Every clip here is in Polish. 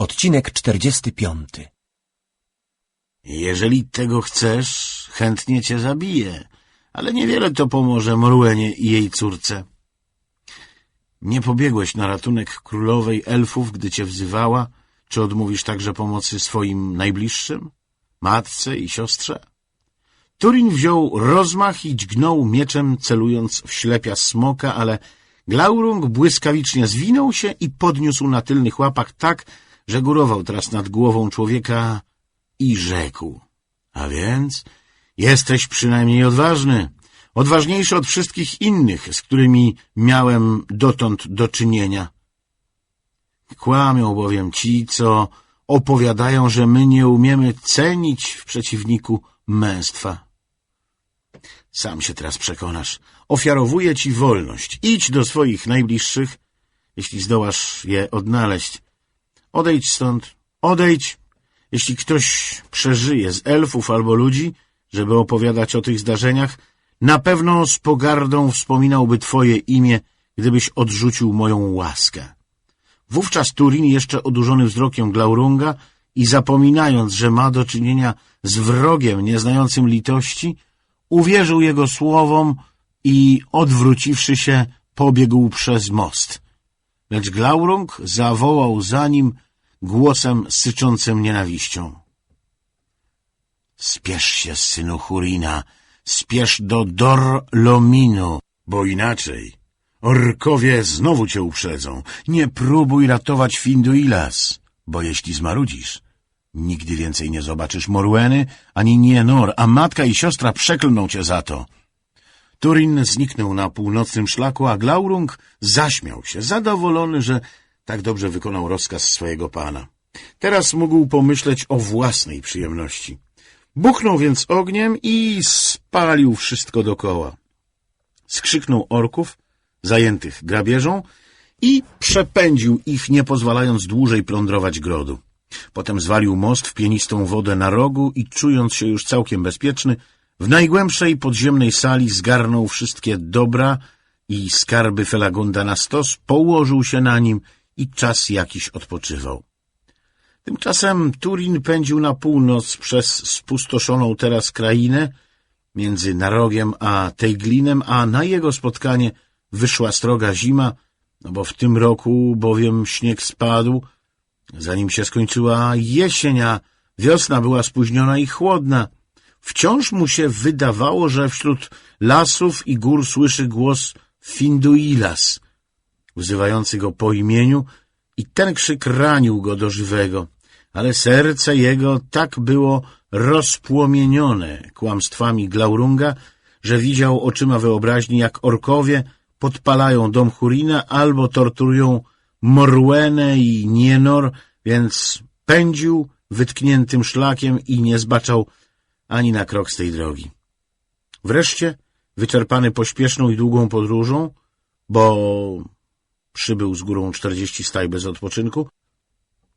Odcinek 45 Jeżeli tego chcesz, chętnie cię zabiję, ale niewiele to pomoże Morłenie i jej córce. Nie pobiegłeś na ratunek królowej elfów, gdy cię wzywała, czy odmówisz także pomocy swoim najbliższym, matce i siostrze? Turin wziął rozmach i dźgnął mieczem, celując w ślepia smoka, ale Glaurung błyskawicznie zwinął się i podniósł na tylnych łapach tak, że górował teraz nad głową człowieka i rzekł. A więc jesteś przynajmniej odważny, odważniejszy od wszystkich innych, z którymi miałem dotąd do czynienia. Kłamią bowiem ci, co opowiadają, że my nie umiemy cenić w przeciwniku męstwa. Sam się teraz przekonasz. Ofiarowuję ci wolność. Idź do swoich najbliższych, jeśli zdołasz je odnaleźć. Odejdź stąd, odejdź. Jeśli ktoś przeżyje z elfów albo ludzi, żeby opowiadać o tych zdarzeniach, na pewno z pogardą wspominałby twoje imię, gdybyś odrzucił moją łaskę. Wówczas Turin, jeszcze odurzony wzrokiem Glaurunga i zapominając, że ma do czynienia z wrogiem nieznającym litości, uwierzył jego słowom i, odwróciwszy się, pobiegł przez most. Lecz Glaurung zawołał za nim głosem syczącym nienawiścią. Spiesz się, synu Hurina, spiesz do Dor-Lominu, bo inaczej orkowie znowu cię uprzedzą. Nie próbuj ratować Finduilas, bo jeśli zmarudzisz, nigdy więcej nie zobaczysz Morweny ani Nienor, a matka i siostra przeklną cię za to. Turin zniknął na północnym szlaku, a Glaurung zaśmiał się, zadowolony, że tak dobrze wykonał rozkaz swojego pana. Teraz mógł pomyśleć o własnej przyjemności. Buchnął więc ogniem i spalił wszystko dokoła. Skrzyknął orków, zajętych grabieżą, i przepędził ich, nie pozwalając dłużej plądrować grodu. Potem zwalił most w pienistą wodę na rogu i, czując się już całkiem bezpieczny, w najgłębszej podziemnej sali zgarnął wszystkie dobra i skarby Felagunda na stos, położył się na nim i czas jakiś odpoczywał. Tymczasem Turin pędził na północ przez spustoszoną teraz krainę między Narogiem a Tejglinem, a na jego spotkanie wyszła stroga zima, no bo w tym roku bowiem śnieg spadł, zanim się skończyła jesień, a wiosna była spóźniona i chłodna. Wciąż mu się wydawało, że wśród lasów i gór słyszy głos Finduilas, wzywający go po imieniu i ten krzyk ranił go do żywego, ale serce jego tak było rozpłomienione kłamstwami Glaurunga, że widział oczyma wyobraźni, jak orkowie podpalają dom Hurina albo torturują Morwenę i Nienor, więc pędził wytkniętym szlakiem i nie zbaczał ani na krok z tej drogi. Wreszcie, wyczerpany pośpieszną i długą podróżą, bo przybył z górą czterdzieści staj bez odpoczynku,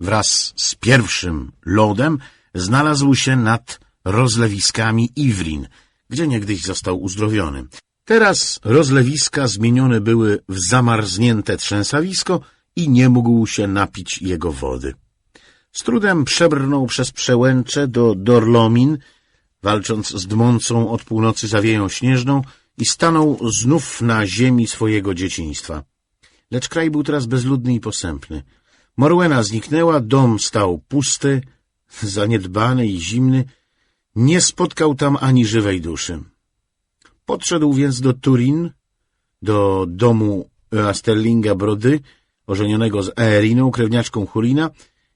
wraz z pierwszym lodem znalazł się nad rozlewiskami Iwrin, gdzie niegdyś został uzdrowiony. Teraz rozlewiska zmienione były w zamarznięte trzęsawisko i nie mógł się napić jego wody. Z trudem przebrnął przez przełęcze do Dorlomin, walcząc z dmącą od północy zawieją śnieżną i stanął znów na ziemi swojego dzieciństwa. Lecz kraj był teraz bezludny i posępny. Morwena zniknęła, dom stał pusty, zaniedbany i zimny. Nie spotkał tam ani żywej duszy. Podszedł więc do Turin, do domu Asterlinga Brody, ożenionego z Aeriną, krewniaczką Hurina,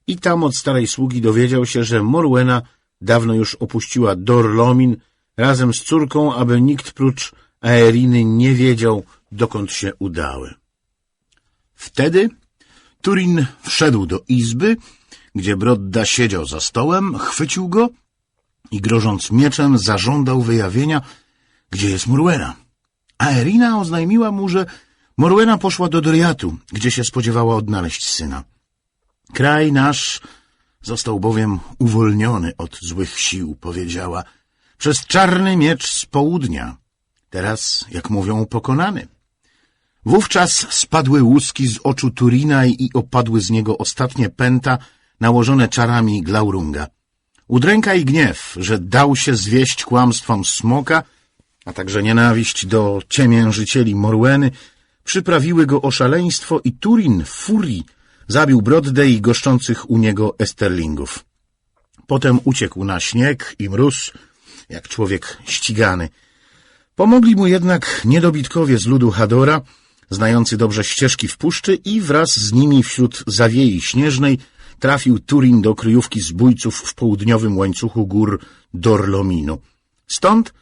i tam od starej sługi dowiedział się, że Morwena dawno już opuściła Dorlomin razem z córką, aby nikt prócz Aeriny nie wiedział, dokąd się udały. Wtedy Turin wszedł do izby, gdzie Brodda siedział za stołem, chwycił go i grożąc mieczem zażądał wyjawienia, gdzie jest Morwena. Aerina oznajmiła mu, że Morwena poszła do Doriatu, gdzie się spodziewała odnaleźć syna. Kraj nasz został bowiem uwolniony od złych sił, powiedziała, przez czarny miecz z południa. Teraz, jak mówią, pokonany. Wówczas spadły łuski z oczu Turina i opadły z niego ostatnie pęta, nałożone czarami Glaurunga. Udręka i gniew, że dał się zwieść kłamstwom smoka, a także nienawiść do ciemiężycieli Morweny, przyprawiły go o szaleństwo i Turin w furii zabił Broddę i goszczących u niego Esterlingów. Potem uciekł na śnieg i mróz, jak człowiek ścigany. Pomogli mu jednak niedobitkowie z ludu Hadora, znający dobrze ścieżki w puszczy i wraz z nimi wśród zawiei śnieżnej trafił Turin do kryjówki zbójców w południowym łańcuchu gór Dorlominu. Stąd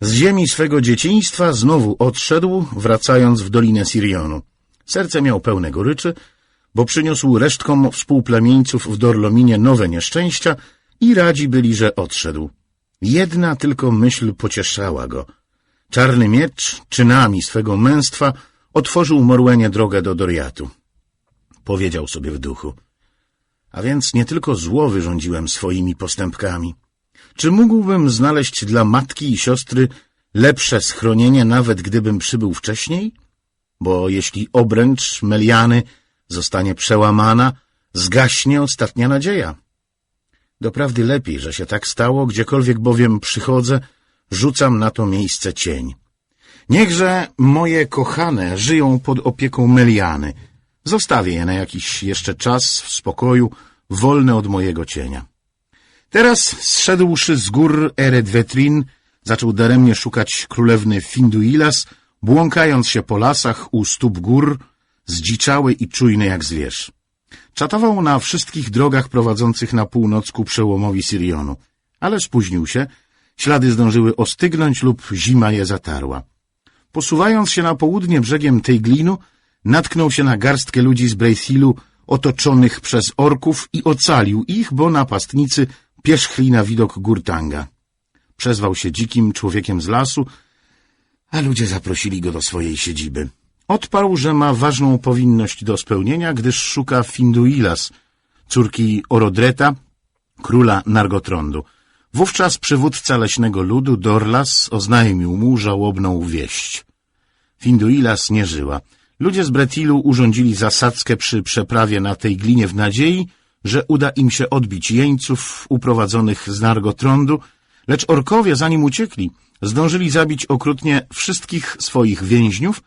z ziemi swego dzieciństwa znowu odszedł, wracając w dolinę Sirionu. Serce miał pełne goryczy, bo przyniósł resztkom współplemieńców w Dorlominie nowe nieszczęścia i radzi byli, że odszedł. Jedna tylko myśl pocieszała go. Czarny miecz, czynami swego męstwa, otworzył Morłenie drogę do Doriatu. Powiedział sobie w duchu. A więc nie tylko zło wyrządziłem swoimi postępkami. Czy mógłbym znaleźć dla matki i siostry lepsze schronienie, nawet gdybym przybył wcześniej? Bo jeśli obręcz Meliany zostanie przełamana, zgaśnie ostatnia nadzieja. Doprawdy lepiej, że się tak stało, gdziekolwiek bowiem przychodzę, rzucam na to miejsce cień. Niechże moje kochane żyją pod opieką Meliany. Zostawię je na jakiś jeszcze czas w spokoju, wolne od mojego cienia. Teraz, zszedłszy z gór Eredwetrin, zaczął daremnie szukać królewny Finduilas, błąkając się po lasach u stóp gór, zdziczały i czujny jak zwierz. Czatował na wszystkich drogach prowadzących na północ ku przełomowi Sirionu, ale spóźnił się, ślady zdążyły ostygnąć lub zima je zatarła. Posuwając się na południe brzegiem tej glinu, natknął się na garstkę ludzi z Breithilu otoczonych przez orków i ocalił ich, bo napastnicy pierzchli na widok Gurtanga. Przezwał się dzikim człowiekiem z lasu, a ludzie zaprosili go do swojej siedziby. Odparł, że ma ważną powinność do spełnienia, gdyż szuka Finduilas, córki Orodreta, króla Nargotrondu. Wówczas przywódca leśnego ludu, Dorlas, oznajmił mu żałobną wieść. Finduilas nie żyła. Ludzie z Bretilu urządzili zasadzkę przy przeprawie na tej glinie w nadziei, że uda im się odbić jeńców uprowadzonych z Nargotrondu, lecz orkowie, zanim uciekli, zdążyli zabić okrutnie wszystkich swoich więźniów,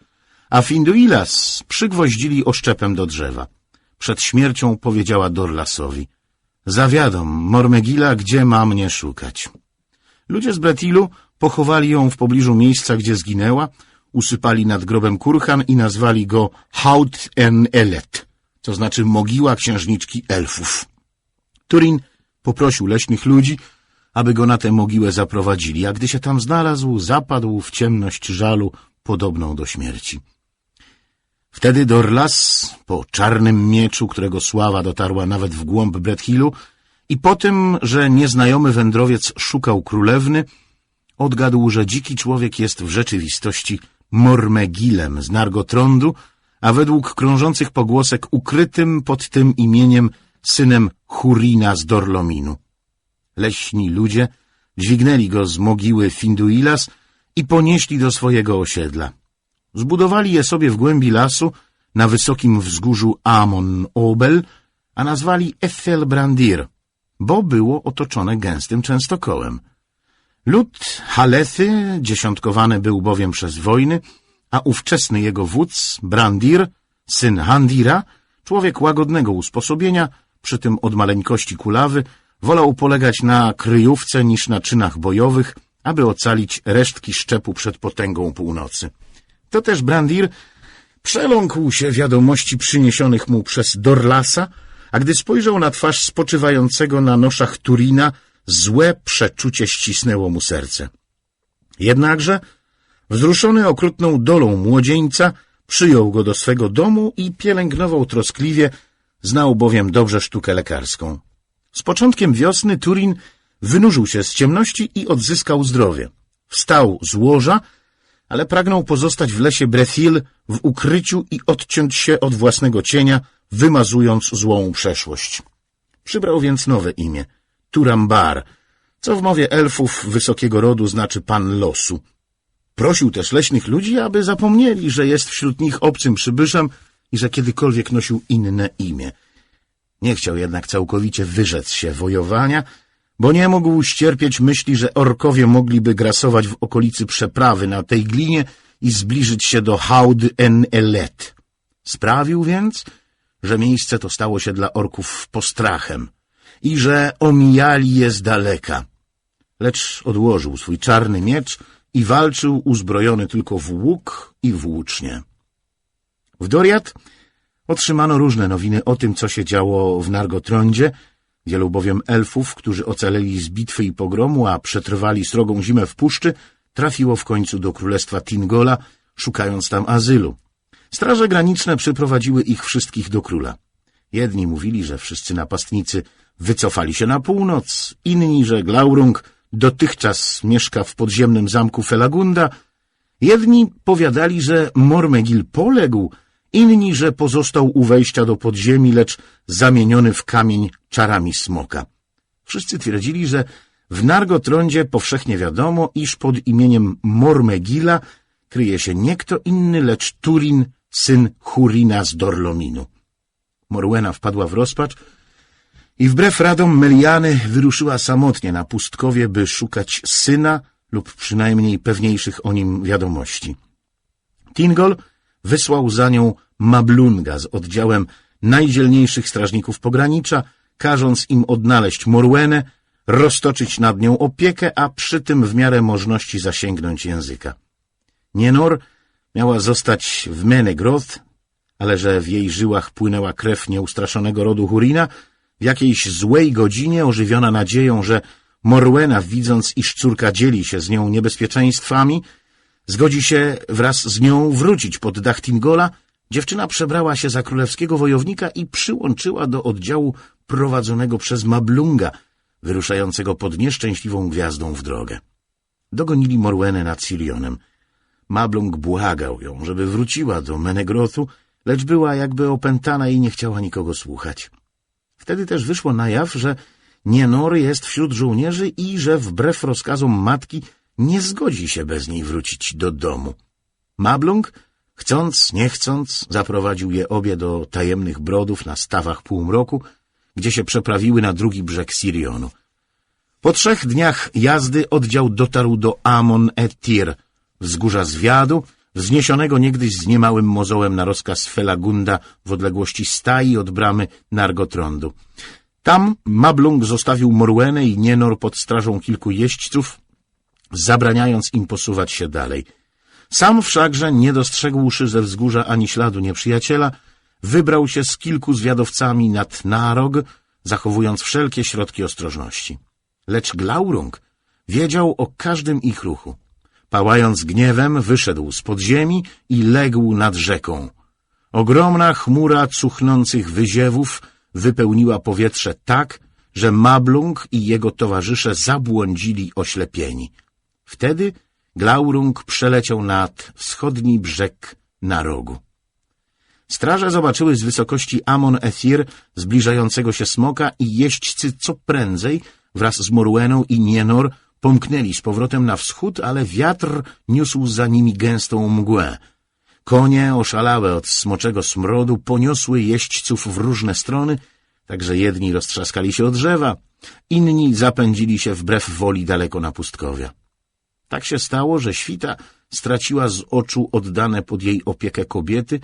a Finduilas przygwoździli oszczepem do drzewa. Przed śmiercią powiedziała Dorlasowi — Zawiadom, Mormegila, gdzie ma mnie szukać. Ludzie z Bretilu pochowali ją w pobliżu miejsca, gdzie zginęła, usypali nad grobem kurhan i nazwali go Haut en Elet, to znaczy mogiła księżniczki elfów. Turin poprosił leśnych ludzi, aby go na tę mogiłę zaprowadzili, a gdy się tam znalazł, zapadł w ciemność żalu podobną do śmierci. Wtedy Dorlas, po czarnym mieczu, którego sława dotarła nawet w głąb Brethilu, i po tym, że nieznajomy wędrowiec szukał królewny, odgadł, że dziki człowiek jest w rzeczywistości Mormegilem z Nargotrondu, a według krążących pogłosek ukrytym pod tym imieniem synem Hurina z Dorlominu. Leśni ludzie dźwignęli go z mogiły Finduilas i ponieśli do swojego osiedla. Zbudowali je sobie w głębi lasu, na wysokim wzgórzu Amon Obel, a nazwali Ethel Brandir, bo było otoczone gęstym częstokołem. Lud Halethy dziesiątkowany był bowiem przez wojny, a ówczesny jego wódz, Brandir, syn Handira, człowiek łagodnego usposobienia, przy tym od maleńkości kulawy, wolał polegać na kryjówce niż na czynach bojowych, aby ocalić resztki szczepu przed potęgą północy. To też Brandir przeląkł się wiadomości przyniesionych mu przez Dorlasa, a gdy spojrzał na twarz spoczywającego na noszach Turina, złe przeczucie ścisnęło mu serce. Jednakże, wzruszony okrutną dolą młodzieńca, przyjął go do swego domu i pielęgnował troskliwie, znał bowiem dobrze sztukę lekarską. Z początkiem wiosny Turin wynurzył się z ciemności i odzyskał zdrowie. Wstał z łoża, ale pragnął pozostać w lesie Brethil w ukryciu i odciąć się od własnego cienia, wymazując złą przeszłość. Przybrał więc nowe imię — Turambar, co w mowie elfów wysokiego rodu znaczy pan losu. Prosił też leśnych ludzi, aby zapomnieli, że jest wśród nich obcym przybyszem i że kiedykolwiek nosił inne imię. Nie chciał jednak całkowicie wyrzec się wojowania, bo nie mógł ścierpieć myśli, że orkowie mogliby grasować w okolicy przeprawy na tej glinie i zbliżyć się do Haud en Elet. Sprawił więc, że miejsce to stało się dla orków postrachem i że omijali je z daleka. Lecz odłożył swój czarny miecz i walczył uzbrojony tylko w łuk i w łucznie. W Doriat otrzymano różne nowiny o tym, co się działo w Nargotrondzie, wielu bowiem elfów, którzy ocaleli z bitwy i pogromu, a przetrwali srogą zimę w puszczy, trafiło w końcu do królestwa Tingola, szukając tam azylu. Straże graniczne przyprowadziły ich wszystkich do króla. Jedni mówili, że wszyscy napastnicy wycofali się na północ, inni, że Glaurung dotychczas mieszka w podziemnym zamku Felagunda, jedni powiadali, że Mormegil poległ, inni, że pozostał u wejścia do podziemi, lecz zamieniony w kamień czarami smoka. Wszyscy twierdzili, że w Nargotrondzie powszechnie wiadomo, iż pod imieniem Mormegila kryje się nie kto inny, lecz Turin, syn Hurina z Dorlominu. Morwena wpadła w rozpacz i wbrew radom Meliany wyruszyła samotnie na pustkowie, by szukać syna lub przynajmniej pewniejszych o nim wiadomości. Tingol wysłał za nią Mablunga z oddziałem najdzielniejszych strażników pogranicza, każąc im odnaleźć Morwenę, roztoczyć nad nią opiekę, a przy tym w miarę możności zasięgnąć języka. Nienor miała zostać w Menegroth, ale że w jej żyłach płynęła krew nieustraszonego rodu Hurina, w jakiejś złej godzinie, ożywiona nadzieją, że Morwena, widząc, iż córka dzieli się z nią niebezpieczeństwami, zgodzi się wraz z nią wrócić pod dach Tingola, dziewczyna przebrała się za królewskiego wojownika i przyłączyła do oddziału prowadzonego przez Mablunga, wyruszającego pod nieszczęśliwą gwiazdą w drogę. Dogonili Morwenę nad Sirionem. Mablung błagał ją, żeby wróciła do Menegrothu, lecz była jakby opętana i nie chciała nikogo słuchać. Wtedy też wyszło na jaw, że Nienor jest wśród żołnierzy i że wbrew rozkazom matki nie zgodzi się bez niej wrócić do domu. Mablung, chcąc, nie chcąc, zaprowadził je obie do tajemnych brodów na stawach półmroku, gdzie się przeprawiły na drugi brzeg Sirionu. Po trzech dniach jazdy oddział dotarł do Amon Etir, wzgórza zwiadu, wzniesionego niegdyś z niemałym mozołem na rozkaz Felagunda w odległości stai od bramy Nargotrondu. Tam Mablung zostawił Morwenę i Nienor pod strażą kilku jeźdźców, zabraniając im posuwać się dalej. Sam wszakże, nie dostrzegłszy ze wzgórza ani śladu nieprzyjaciela, wybrał się z kilku zwiadowcami nad Narog, zachowując wszelkie środki ostrożności. Lecz Glaurung wiedział o każdym ich ruchu. Pałając gniewem, wyszedł z podziemi i legł nad rzeką. Ogromna chmura cuchnących wyziewów wypełniła powietrze tak, że Mablung i jego towarzysze zabłądzili oślepieni. Wtedy Glaurung przeleciał nad wschodni brzeg na rogu. Straże zobaczyły z wysokości Amon Ethir zbliżającego się smoka i jeźdźcy co prędzej wraz z Morweną i Nienor pomknęli z powrotem na wschód, ale wiatr niósł za nimi gęstą mgłę. Konie, oszalałe od smoczego smrodu, poniosły jeźdźców w różne strony, tak że jedni roztrzaskali się od drzewa, inni zapędzili się wbrew woli daleko na pustkowia. Tak się stało, że świta straciła z oczu oddane pod jej opiekę kobiety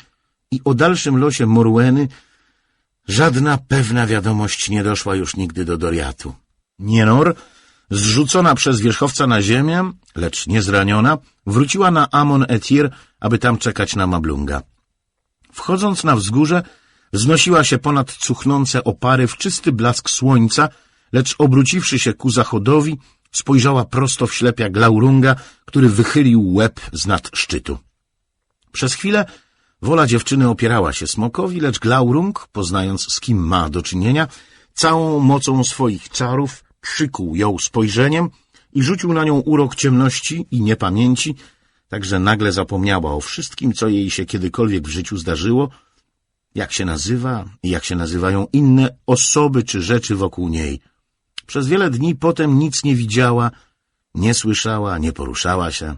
i o dalszym losie Morweny żadna pewna wiadomość nie doszła już nigdy do Doriatu. Nienor, zrzucona przez wierzchowca na ziemię, lecz nie zraniona, wróciła na Amon Etir, aby tam czekać na Mablunga. Wchodząc na wzgórze, wznosiła się ponad cuchnące opary w czysty blask słońca, lecz obróciwszy się ku zachodowi, spojrzała prosto w ślepia Glaurunga, który wychylił łeb z nad szczytu. Przez chwilę wola dziewczyny opierała się smokowi, lecz Glaurung, poznając z kim ma do czynienia, całą mocą swoich czarów przykuł ją spojrzeniem i rzucił na nią urok ciemności i niepamięci, tak że nagle zapomniała o wszystkim, co jej się kiedykolwiek w życiu zdarzyło, jak się nazywa i jak się nazywają inne osoby czy rzeczy wokół niej. Przez wiele dni potem nic nie widziała, nie słyszała, nie poruszała się.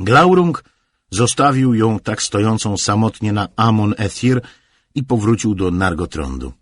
Glaurung zostawił ją tak stojącą samotnie na Amon Ethir i powrócił do Nargotrondu.